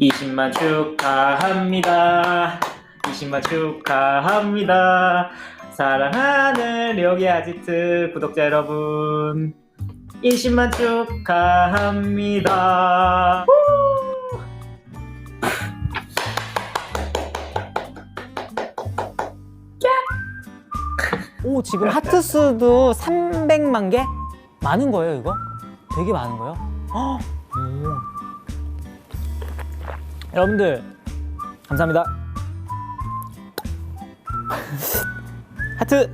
20만 축하합니다. 20만 축하합니다. 사랑하는 료기 아지트 구독자 여러분. 20만 축하합니다. 오 지금 하트 수도 300만 개? 많은 거예요 이거? 되게 많은 거예요? 헉, 오. 여러분들 감사합니다. 하트!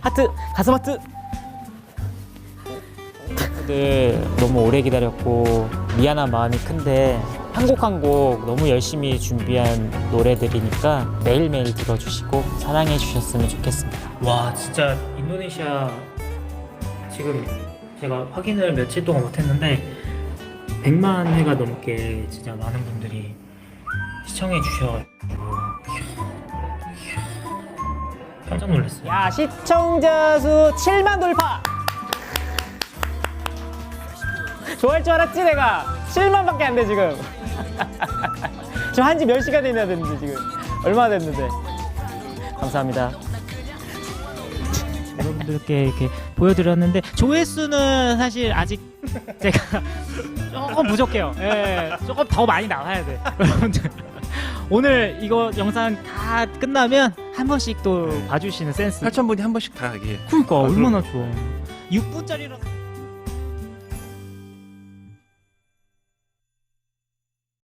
하트! 가슴 하트! 다들 너무 오래 기다렸고 미안한 마음이 큰데 한 곡 한 곡 너무 열심히 준비한 노래들이니까 매일매일 들어주시고 사랑해 주셨으면 좋겠습니다. 와 진짜 인도네시아 지금 제가 확인을 며칠 동안 못했는데 100만 회가 넘게 진짜 많은 분들이 시청해 주셔가지고 깜짝 놀랐어요. 야 시청자 수 7만 돌파! 좋아할 줄 알았지 내가? 7만밖에 안 돼 지금. 지금 한지 몇 시간 됐나 됐는데 지금. 얼마나 됐는데? 감사합니다 여러분들께 이렇게 보여드렸는데 조회수는 사실 아직 제가 조금 부족해요. 예, 조금 더 많이 나와야 돼. 여러분들. 오늘 이거 영상 다 끝나면 한 번씩 또 봐주시는 센스. 8,000분이 한 번씩 다 이게 그러니까 아, 얼마나 좋아. 6분짜리라서